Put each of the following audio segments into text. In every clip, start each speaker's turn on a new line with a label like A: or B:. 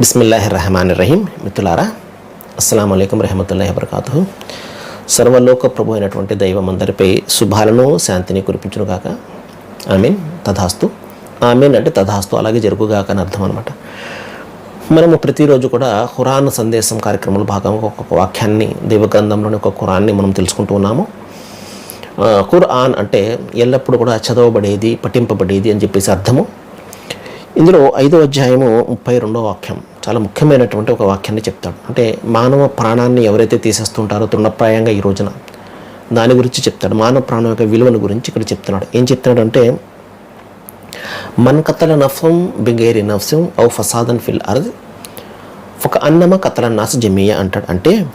A: బిస్మిల్లాహి రహమాన్ రహీం మిత్రులారా అస్సలం అయికం రహమతుల్లాహి వబర్కాతు సర్వలోక ప్రభు అయినటువంటి దైవం అందరిపై శుభాలను శాంతిని కురిపించును కాక ఆమెన్. తథాస్తు ఆమెన్ అంటే తథాస్తు అలాగే జరుగుగాక అని అర్థం అనమాట మనము ప్రతిరోజు కూడా ఖురాన్ సందేశం కార్యక్రమంలో భాగంగా ఒక్కొక్క వాక్యాన్ని దైవగ్రంథంలోని ఒక ఖురాన్ని మనం తెలుసుకుంటూ ఉన్నాము. ఆ, ఖురాన్ అంటే ఎల్లప్పుడూ కూడా చదవబడేది పఠింపబడేది అని చెప్పేసి అర్థము. ఇందులో ఐదో అధ్యాయము ముప్పై రెండో వాక్యం చాలా ముఖ్యమైనటువంటి ఒక వాక్యాన్ని చెప్తాడు. అంటే మానవ ప్రాణాన్ని ఎవరైతే తీసేస్తుంటారో తృణప్రాయంగా ఈ రోజున దాని గురించి చెప్తాడు. మానవ ప్రాణం యొక్క విలువను గురించి ఇక్కడ చెప్తున్నాడు. ఏం చెప్తున్నాడంటే మన్ కత్తల నఫం బింగేరి నఫ్సం ఔ ఫసాదన్ ఫిల్ అర్ద్. ఒక అన్నమ కథల నాస జమీయ అంటాడు. అంటే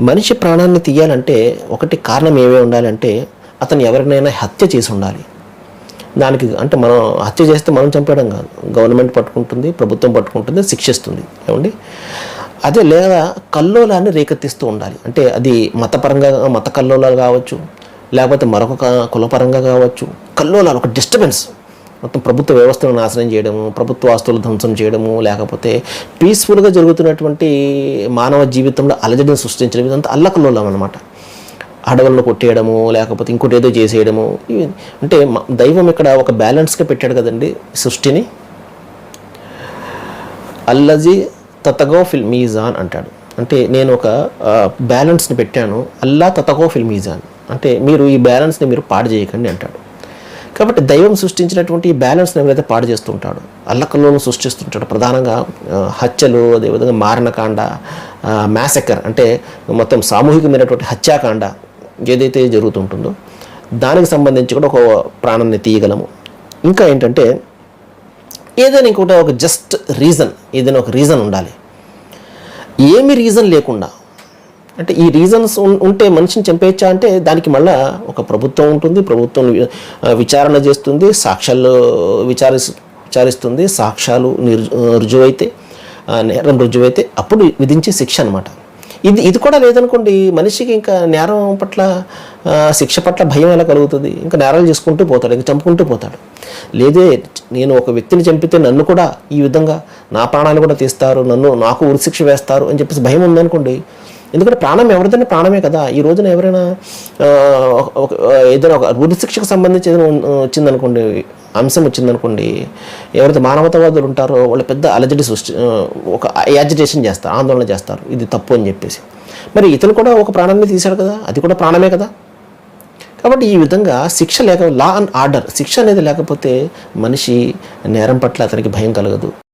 A: మనిషి ప్రాణాన్ని తీయాలంటే ఒకటి కారణం ఏమేమి ఉండాలంటే అతను ఎవరినైనా హత్య చేసి ఉండాలి. దానికి అంటే మనం హత్య చేస్తే మనం చంపేయడం కాదు. గవర్నమెంట్ పట్టుకుంటుంది ప్రభుత్వం పట్టుకుంటుంది శిక్షిస్తుంది. ఏమండి? అదే లేదా కల్లోలాన్ని రేకెత్తిస్తూ ఉండాలి. అంటే అది మతపరంగా మత కల్లోలాలు కావచ్చు లేకపోతే మరొక కులపరంగా కావచ్చు. కల్లోలాలు ఒక డిస్టర్బెన్స్. మొత్తం ప్రభుత్వ వ్యవస్థను నాశనం చేయడము ప్రభుత్వ ఆస్తులు ధ్వంసం చేయడము లేకపోతే పీస్ఫుల్గా జరుగుతున్నటువంటి మానవ జీవితంలో అలజడిని సృష్టించడం ఇదంతా అల్లకల్లోలం అనమాట అడవులను కొట్టేయడము లేకపోతే ఇంకోటి ఏదో చేసేయడము. అంటే దైవం ఇక్కడ ఒక బ్యాలెన్స్గా పెట్టాడు కదండి సృష్టిని. అల్లజీ తతగో ఫిల్ మీజాన్ అంటాడు. అంటే నేను ఒక బ్యాలెన్స్ని పెట్టాను. అల్లా తతగో ఫిల్ మీజాన్. అంటే మీరు ఈ బ్యాలెన్స్ని మీరు పాడు చేయకండి అంటాడు. కాబట్టి దైవం సృష్టించినటువంటి ఈ బ్యాలెన్స్ని ఎవరైతే పాడు చేస్తుంటాడు అల్లకల్లోనూ సృష్టిస్తుంటాడు ప్రధానంగా హత్యలు అదేవిధంగా మారణకాండ మ్యాసెకర్ అంటే మొత్తం సామూహికమైనటువంటి హత్యాకాండ ఏదైతే జరుగుతుంటుందో దానికి సంబంధించి కూడా ఒక ప్రాణాన్ని తీయగలము. ఇంకా ఏంటంటే ఏదైనా ఇంకోటి ఒక జస్ట్ రీజన్ ఏదైనా ఒక రీజన్ ఉండాలి. ఏమి రీజన్ లేకుండా అంటే ఈ రీజన్స్ ఉంటే మనిషిని చంపేయచ్చా అంటే దానికి మళ్ళా ఒక ప్రభుత్వం ఉంటుంది. ప్రభుత్వం విచారణ చేస్తుంది సాక్ష్యాలు విచారి విచారిస్తుంది సాక్ష్యాలు రుజువైతే నేరం రుజువైతే అప్పుడు విధించే శిక్ష అనమాట ఇది ఇది కూడా లేదనుకోండి మనిషికి ఇంకా నేరం పట్ల శిక్ష పట్ల భయం ఎలా కలుగుతుంది? ఇంకా నేరాలు చేసుకుంటూ పోతాడు ఇంకా చంపుకుంటూ పోతాడు. లేదే నేను ఒక వ్యక్తిని చంపితే నన్ను కూడా ఈ విధంగా నా ప్రాణాలు కూడా తీస్తారు నన్ను నాకు ఉరిశిక్ష వేస్తారు అని చెప్పేసి భయం ఉందనుకోండి ఎందుకంటే ప్రాణం ఎవరిదైనా ప్రాణమే కదా. ఈ రోజున ఎవరైనా ఒక- ఏదైనా ఒక ఉరిశిక్షకు సంబంధించి ఏదైనా వచ్చిందనుకోండి అంశం వచ్చిందనుకోండి ఎవరైతే మానవతావాదులు ఉంటారో వాళ్ళు పెద్ద అలజడి సృష్టి ఒక యాజిటేషన్ చేస్తారు ఆందోళన చేస్తారు ఇది తప్పు అని చెప్పేసి. మరి ఇతను కూడా ఒక ప్రాణాన్ని తీశాడు కదా అది కూడా ప్రాణమే కదా? కాబట్టి ఈ విధంగా శిక్ష లేక లా అండ్ ఆర్డర్ శిక్ష అనేది లేకపోతే మనిషి నేరం పట్ల అతనికి భయం కలగదు.